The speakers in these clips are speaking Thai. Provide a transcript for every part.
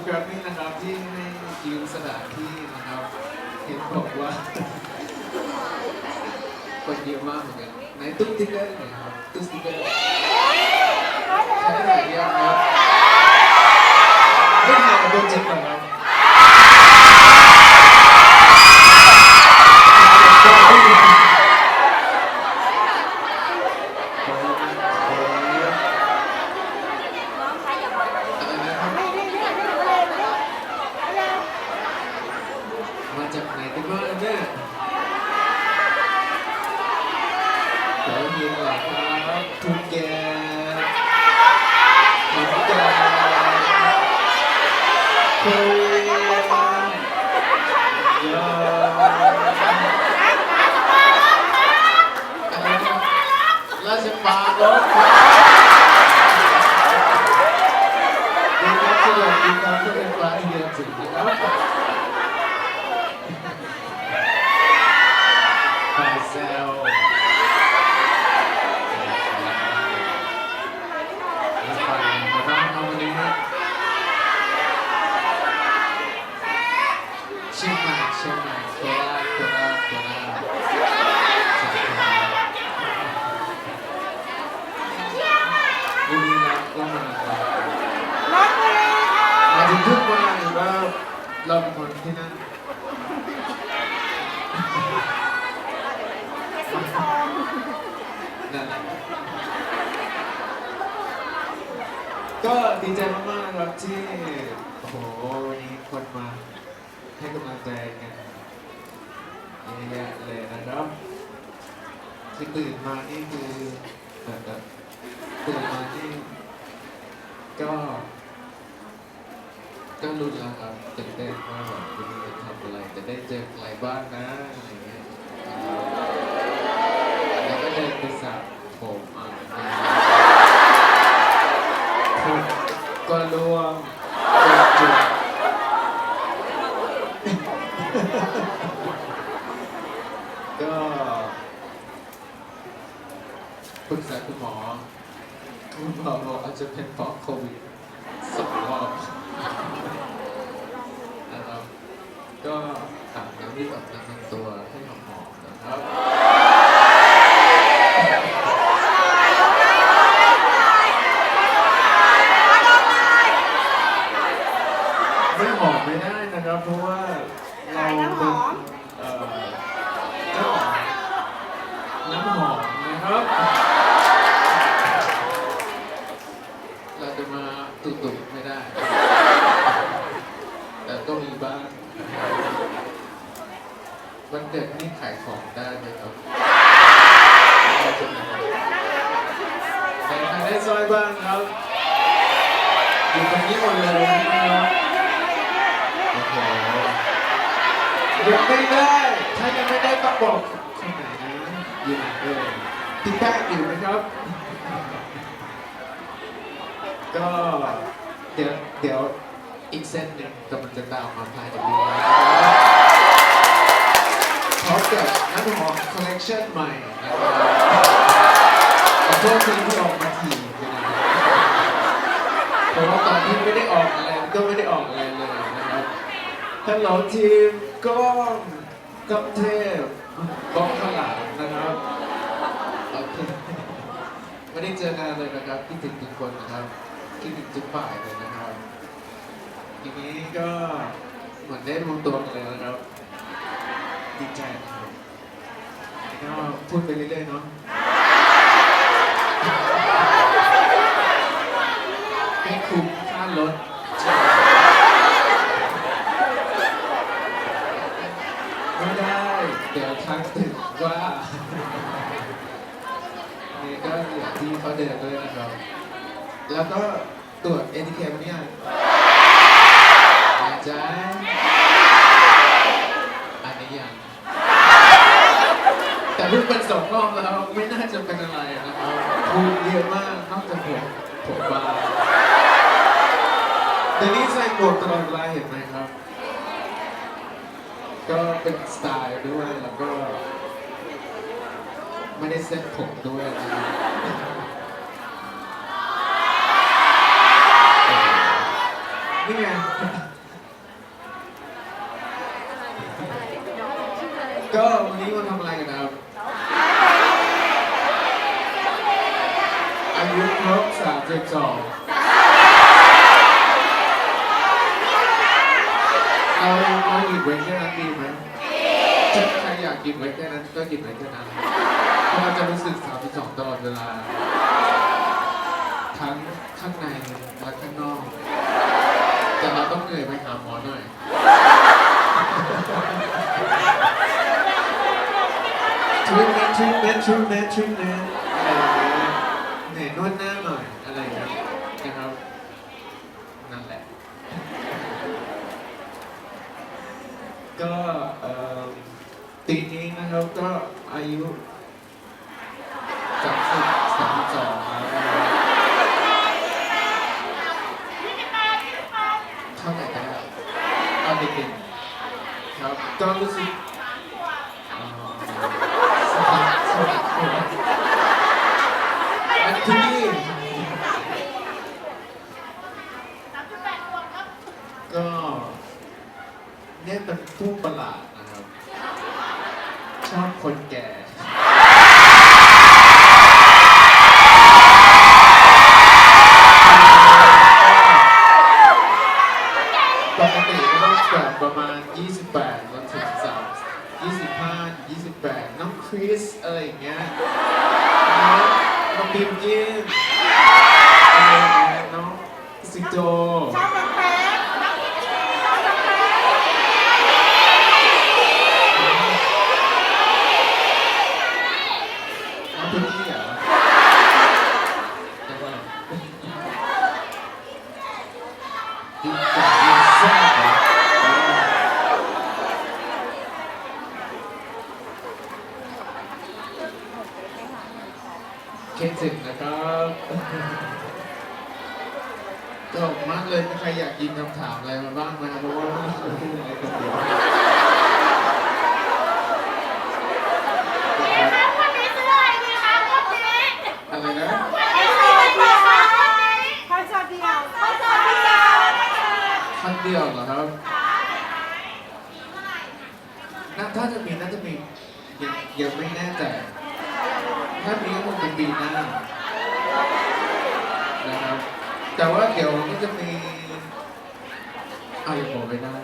คุณแกรมมี่นะครับที่ให้ยืมสถานที่นะครับเห็นบอกว่าคนเยอะมากเหมือนกันไหนตู้สติ๊กเกอร์หน่อยครับตู้สติ๊กเกอร์ใช้ไหนเดียวครับไม่ถ่ายกับโดนเจ็บก่อนครับ น้องคะอย่าบัง อะไรนะครับมาจากไหนกันบ้างเนี่ยเดี๋ยวมีหลักครับทุกแกขอนแก่นโคเรียยาอะไรนะ ราชปารรถดีครับสะดวกดีครับก็เป็นปลาเฮียถึงนะครับปลาแซวมาฟังมาฟังเอาวันนี้เชียงใหม่เชียงใหม่โคราชโคราชโคราชสงขลาบุรีรัมย์ก็มาครับ มาถึงทุกวันหรือว่าเราเป็นคนที่นั่นนั่นแหละ ก็ดีใจมากๆครับที่โอ้โหวันนี้คนมาให้กำลังใจกันเยอะแยะเลยนะครับที่ตื่นมานี่คือแบบแบบตื่นมานี่ก็ก็รู้แล้วครับตื่นเต้นว่าแบบวันนี้จะทำอะไรจะได้เจอใครบ้างนะอะไรเงี้ยแล้วก็เดินไปสระผมก็รวมก็จุดก็ปรึกษาคุณหมอ คุณหมอบอกอาจจะเป็นเพราะโควิดสองรอบ นะครับก็ อาบน้ำรีบอาบตัวให้หอมๆนะครับ ไม่หอมไม่ได้นะครับ เพราะว่าเราเป็นเอ่อเจ้าของน้ำหอมนะครับ เราจะมาตุ่มๆไม่ได้ แต่ก็มีบ้างวันเด็กนี่ขายของได้ไหมครับได้ใช่ไหมครับแต่ใครได้ซอยบ้างครับ อยู่ตรงนี้หมดเลยนะครับโอ้โหยังไม่ได้ ถ้ายังไม่ได้ต้องบอกคนไหนนะอยู่ไหนเอ่ยพี่แป้งอยู่ไหมครับ ก็เดี๋ยวเดี๋ยวอีกเส้นหนึ่งกำลังจะตามมาภายในปีนี้นะครับพร้อมกับน้ำหอมคอลเลคชันใหม่นะครับขอโทษทีที่ออกมาถี่นะครับเพราะว่าตอนที่ไม่ได้ออกอะไรก็ไม่ได้ออกอะไรเลยนะครับฮัลโหลทีมก้องกัมเทพก้องข้างหลังนะครับโอเคไม่ได้เจองานเลยนะครับคิดถึงทุกคนนะครับ คิดถึงทุกฝ่ายเลยนะครับ ทีนี้ก็เหมือนได้รวมตัวกันเลยนะครับ ดีใจนะครับก็พูดไปเรื่อยๆเนาะให้คุ้มค่ารถไม่ได้ เดี๋ยวทักถึงว่า นี่ก็อย่างที่เขาเดินด้วยนะครับ แล้วก็ตรวจเอทีเคปเนี่ยอาจารย์อันนี้ยัง แต่เพิ่งเป็นสองรอบแล้วไม่น่าจะเป็นอะไรนะครับภูมิเยอะมากนอกจากผมผมบางแต่นี่ใส่หมวกตลอดเวลาเห็นไหมครับ ก็เป็นสไตล์ด้วยแล้วก็ ไม่ได้เซ็ตผมด้วยนะครับ นี่ไงก็วันนี้มาทำอะไรกันนะครับ อายุครบ32เราเราหยิบไว้แค่นั้นดีไหมใครอยากหยิบไว้แค่นั้นก็หยิบไว้แค่นั้นเพราะเราจะรู้สึก32ตลอดเวลา ทั้งข้างในและข้างนอก แต่เราต้องเหนื่อยไปหาหมอหน่อยทรีทเนต์ทรีทเนต์ทรีทเนต์ทรีทเนต์อะไรอย่างเงี้ยเหนื่อยนวดหน้าหน่อยอะไรอย่างเงี้ยนะครับ นั่นแหละ ก็เอ่อปีนี้นะครับก็อายุ เอ น้องพุดดี้เหรอยังไงยิ่งกว่ายิ่งแซ่บเหรอ คิดถึงนะครับ ตลกมากเลยมีใครอยากยิงคำถามอะไรมาบ้างไหมครับเพราะว่าไม่รู้จะพูดอะไรกันเดียวอะไรนะครั้งเดียวเหรอครับน่าถ้าจะมีน่าจะมียังยังไม่แน่ใจ ถ้ามีก็คงเป็นปีหน้านะครับ แต่ว่าเดี๋ยวก็จะมีเอาอย่าบอก ไปได้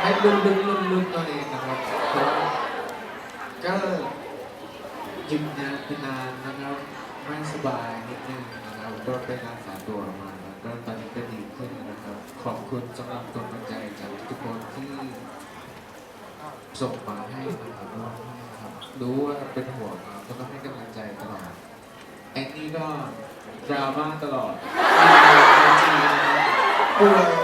ให้ลุ้นลุ้นลุ้นลุ้นตัวเองนะครับก็หยุดงานไปนานนะครับไม่สบายนิดนึงนะครับก็ไปรักษาตัวมาแล้วก็ตอนนี้ก็ดีขึ้นนะครับ ขอบคุณสำหรับกำลังใจจากทุกคนที่ส่งมาให้นะครับครับ รู้ว่าเป็นห่วงครับแล้วก็ให้กำลังใจตลอดแอนนี่ก็ ดราม่าตลอด ป่วย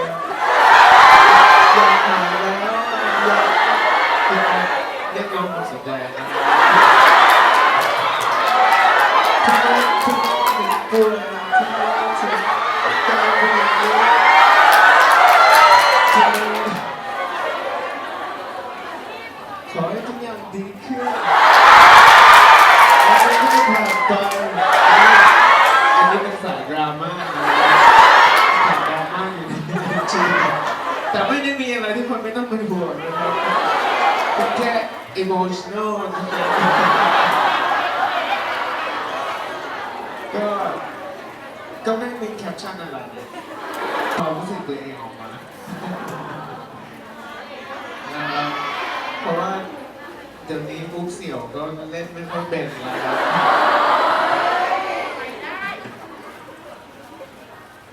emotional นะครับก็ก็ไม่มีแคปชั่นอะไรความรู้สึกตัวเองออกมานะครับเพราะว่าเดี๋ยวนี้ฟุกเสี่ยวก็เล่นไม่ค่อยเป็นแล้วครับ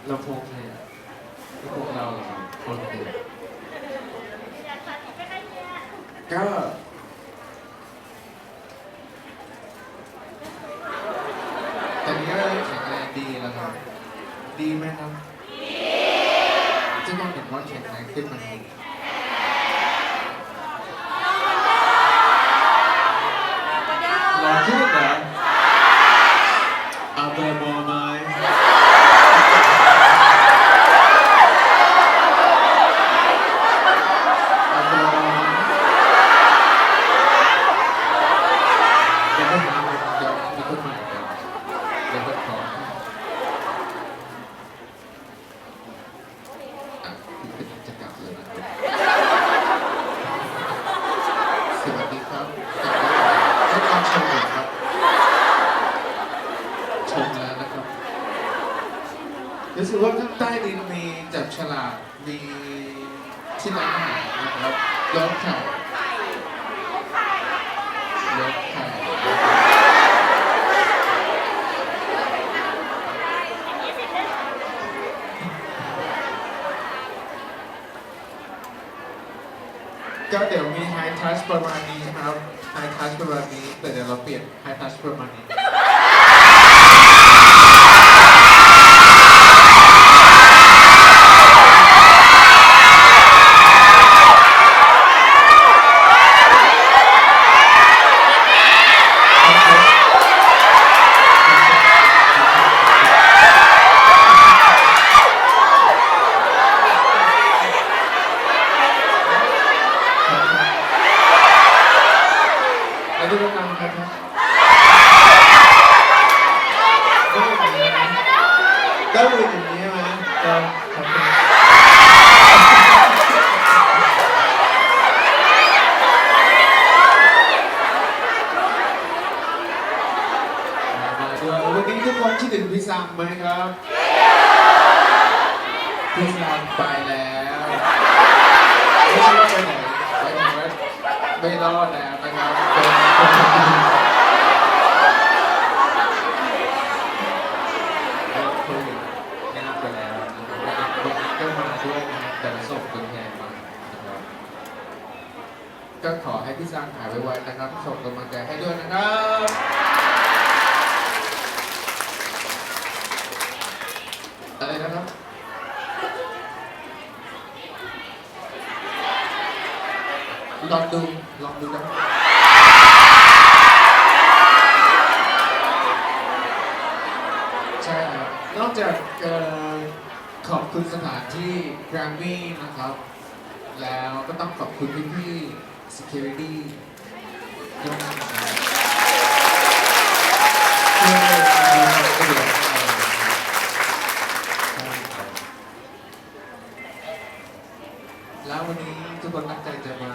เราพงใครอะพวกเราเหรอคนเดียวก็ ตอนนี้ก็แข็งแรงดีแล้วครับ ดีไหมครับ ดีจะมองเห็นว่าแข็งแรงขึ้นไหมครับหล่อขึ้นเหรอเอา เบอร์บอไหมเอาเบอร์บอไหมยังไม่ถามเลยเดี๋ยวมีคนใหม่เดี๋ยวเดี๋ยวจะขออะจะกลับเลยนะครับสวัสดีครับทดลองชมหน่อยครับ ชมแล้วนะครับรู้สึกว่าข้างใต้ดินมีจับฉีที่ร้านอาหารนะครับย้อนไข่ย้อนไข่ก็เดี๋ยวมีไฮทัชประมาณนี้ครับไฮทัชประมาณนี้ แต่เดี๋ยวเราเปลี่ยนไฮทัชประมาณนี้ แล้วดูกำลัง ครับก็มืออย่างนี้ใช่ไหมก็ขอบคุณมาด้วยวันนี้ทุกคนคิดถึงพี่ซังไหมครับพี่ซังไปแล้วไม่ใช่ว่าไปไหนไปถึงว่า ไม่รอดแล้วนะครับเป็นเป็นโควิดงานไปแล้วนะครับวันนี้ก็มาด้วยนะครับแต่ละศพเป็นแทนมานะครับก็ขอให้พี่ซังหายไวๆนะครับส่งกำลังใจให้ด้วยนะครับ อะไรนะครับ ลองดูลองดูนะใช่ครับนอกจากเอ่อขอบคุณสถานที่แกรมมี่นะครับ แล้วก็ต้องขอบคุณพี่ๆ security ด้วยนะครับที่ให้ความสะดวกให้เราใช่ครับ แล้ววันนี้ทุกคนตั้งใจจะมา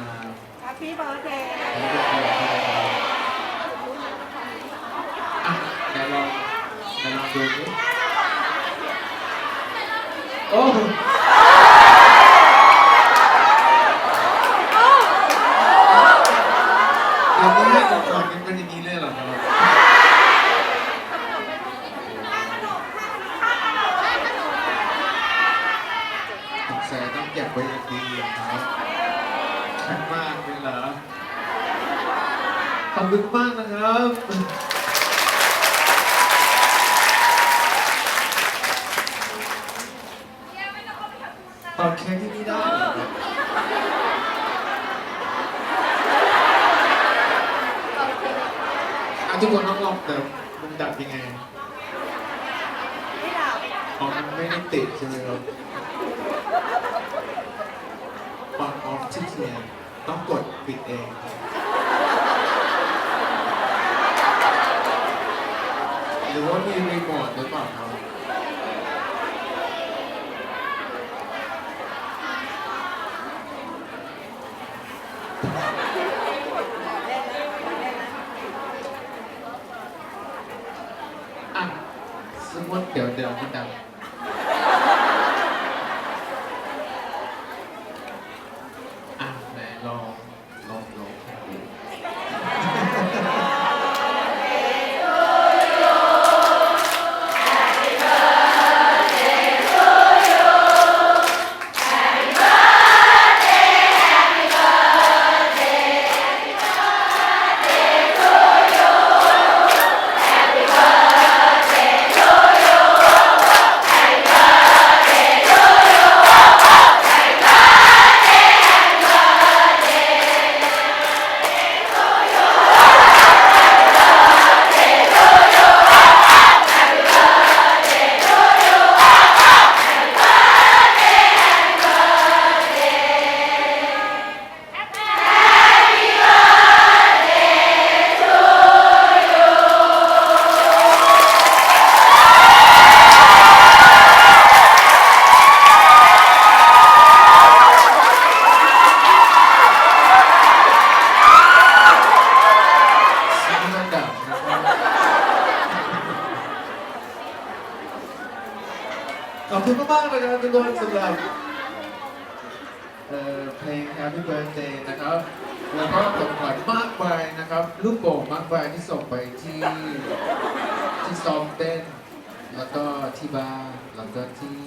Happy birthday ให้ทุกคนอะเดี๋ยวลองเดี๋ยวลองดูดิโอ้ เดี๋ยวนี้ให้ของขวัญกันเป็นอย่างนี้เลยเหรอครับสงสัยต้องเก็บไว้อย่างดีครับแข็งมากเลยเหรอขอบคุณมากนะครับ ตอนเค้กที่นี่ได้เหรอครับอ่ะทุกคนต้องลองเติมมันดับยังไงไม่หลับอ๋อมันไม่ได้ติดใช่ไหมครับปอนออฟที่เทียนต้องกดปิดเองหรือว่ามีรีโมทหรือเปล่าครับ อะสมมติ เดี๋ยวเดี๋ยวพี่ดัง แล้วก็ที่บ้านแล้วก็ที่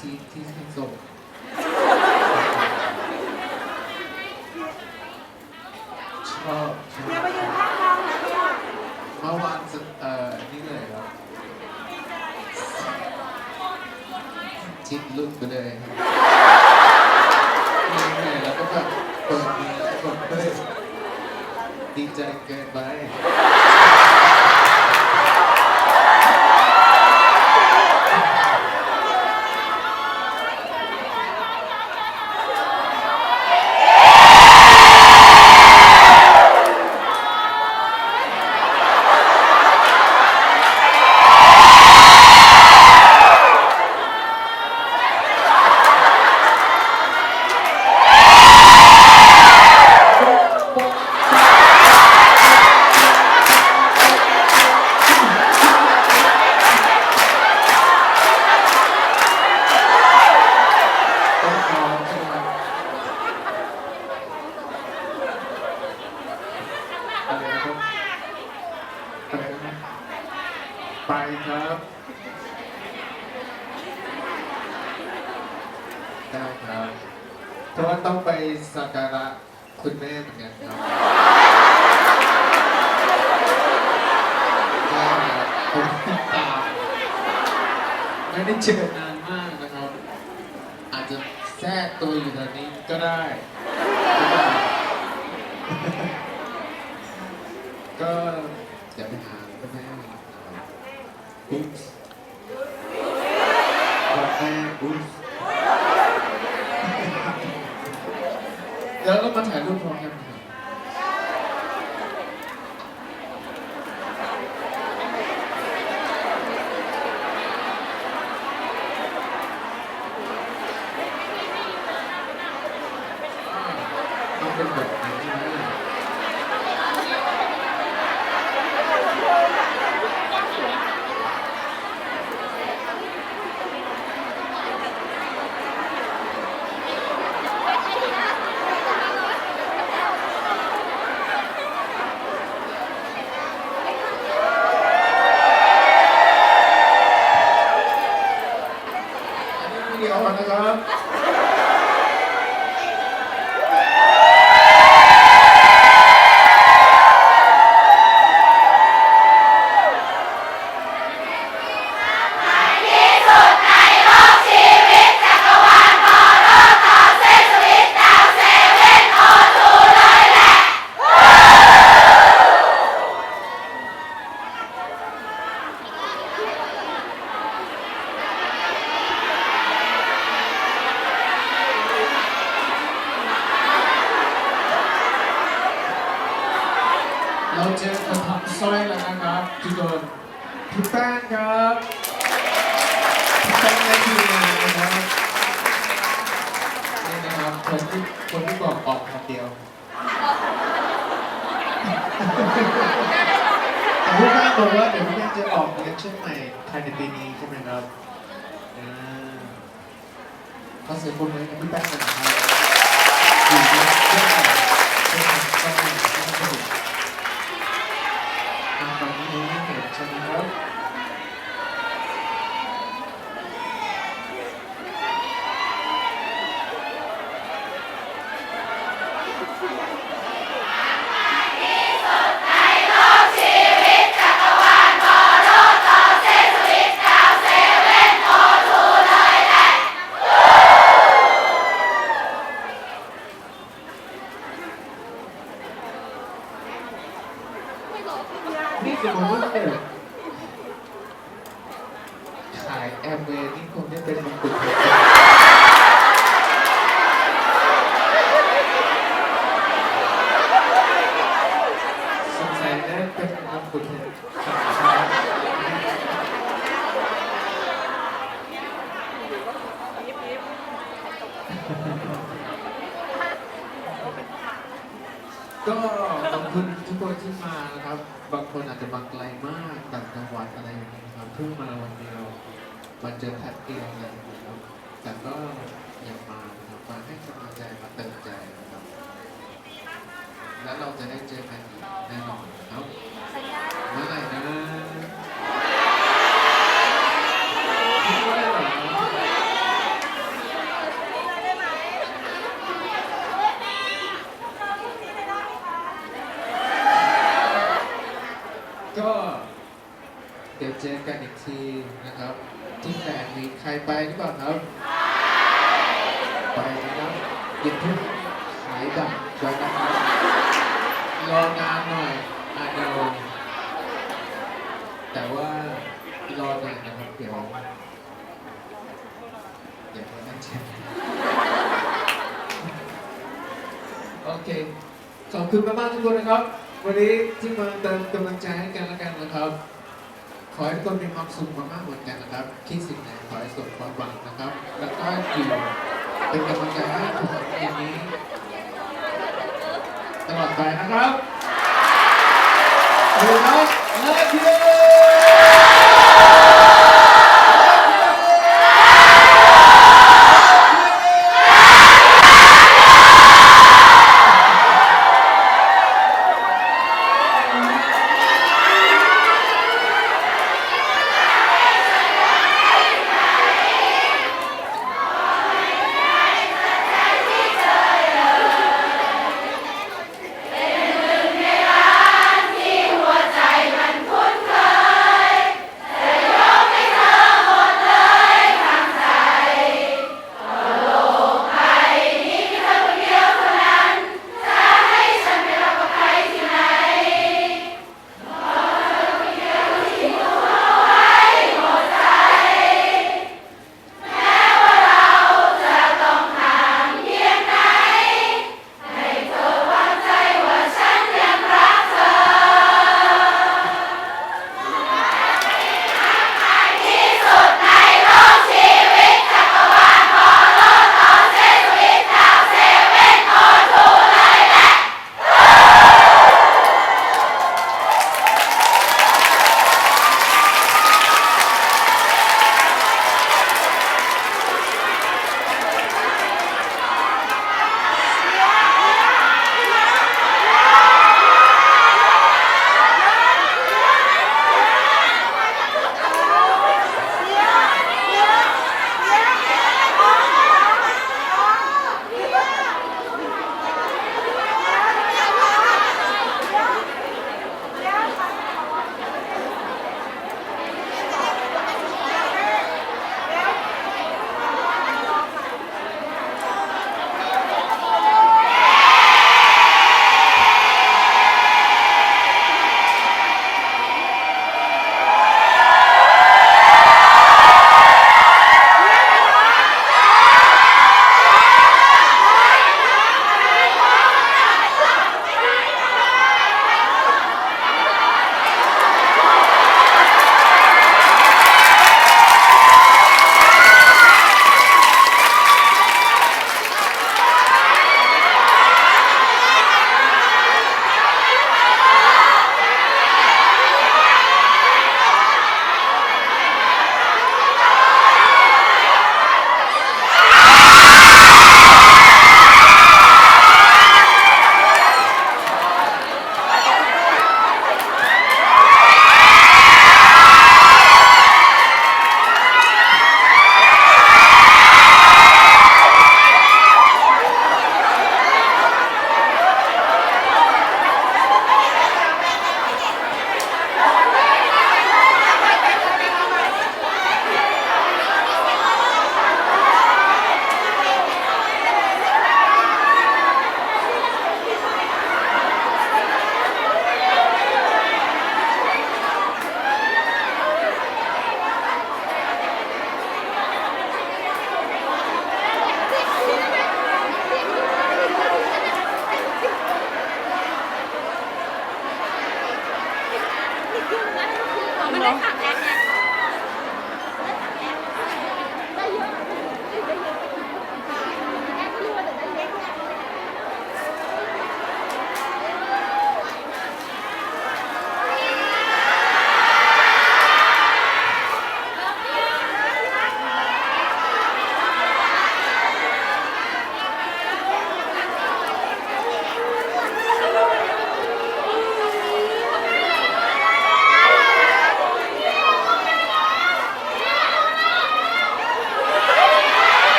ที่ที่ที่ส่งชอบชอบเนี่ยไปยืนข้างเรานะมะมื่อวานจะเอ่อนี่เลยครับจิ้ลุกไปเลยครับง่อยแล้วก็แบบเปิดเปิดเปิดดีใจเกินไป Oops. Oops. Oops. ตรงว่าเดี๋ยวพี่แม่จะออกเรีเนเช่นใหม่ภายในปีนี้ใช่ไหมครับอ่ขอเสียงปรบมือกับพี่แป๊งหน่อยนครับดีองสนุกตอนนี้ไม่เห็นใช่ไหมครับ เดี๋ยวเจอกันอีกทีนะครับ ที่แฟนมีใครไปหรือเปล่าครับ ไปนะครับอย่าเพิ่งหายดับไว้นะครับรอนานหน่อยอาจจะแต่ว่ารอหน่อยนะครับเดี๋ยวเดี๋ยวนั่นเช็คโอเคขอบคุณมากๆทุกคนนะครับ วันนี้ที่มาเติมกำลังใจให้กันและกันนะครับ ขอให้ทุกคนมีความสุขมากๆเหมือนกันนะครับคิดสิ่งไหนขอให้สมความหวังนะครับ แล้วก็อยู่เป็นกำลังใจให้ทุกคนในนี้ตลอดไปนะครับดูครับ Love you